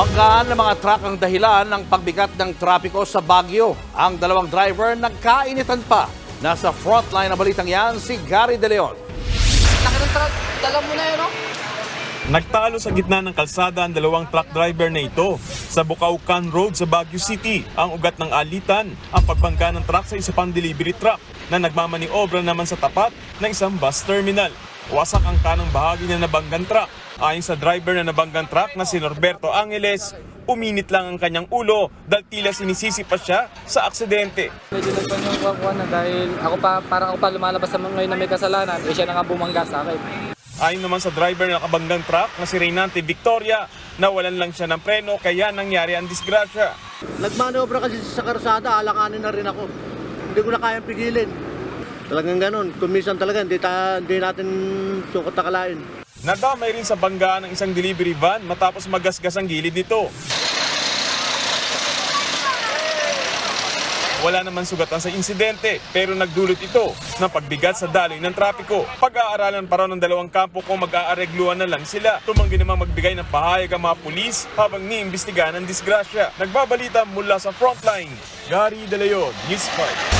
Banggaan ng mga truck ang dahilan ng pagbigat ng trapiko sa Baguio. Ang dalawang driver nagkainitan pa. Nasa frontline na balitang yan si Gary De Leon. Dala mo na yun, no? Nagtalo sa gitna ng kalsada ang dalawang truck driver na ito sa Bukaucan Road sa Baguio City. Ang ugat ng alitan, ang pagbangga ng truck sa isa pang delivery truck na nagmamaniobra naman sa tapat ng isang bus terminal. Wasak ang kanang bahagi ng nabanggang truck. Ayon sa driver na nabanggang truck na si Norberto Angeles, uminit lang ang kanyang ulo dahil tila sinisisi pa siya sa aksidente. Medyo nagpan yung kakuha na dahil ako pa, parang ako pa lumalabas sa mga ngayon na may kasalanan, eh siya na nga bumangga sa akin. Ayon naman sa driver ng nakabanggang truck na si Reynante Victoria, nawalan lang siya ng preno kaya nangyari ang disgrasya. Nagmanobra kasi sa karsada, alakanin na rin ako. Hindi ko na kayang pigilin. Talagang ganun. Kumisan talaga, hindi, ta, hindi natin sukot nakalain. Nadamay rin sa banggaan ng isang delivery van matapos magasgas ang gilid nito. Wala naman sugatan sa insidente pero nagdulot ito ng pagbigat sa daloy ng trapiko. Pag-aaralan pa raw ng dalawang kampo kung mag-aaregluan na lang sila. Tumanggi namang magbigay ng pahayag ang mga pulis habang niimbestigahan ang disgrasya. Nagbabalita mula sa frontline, Gary De Leon, News 5.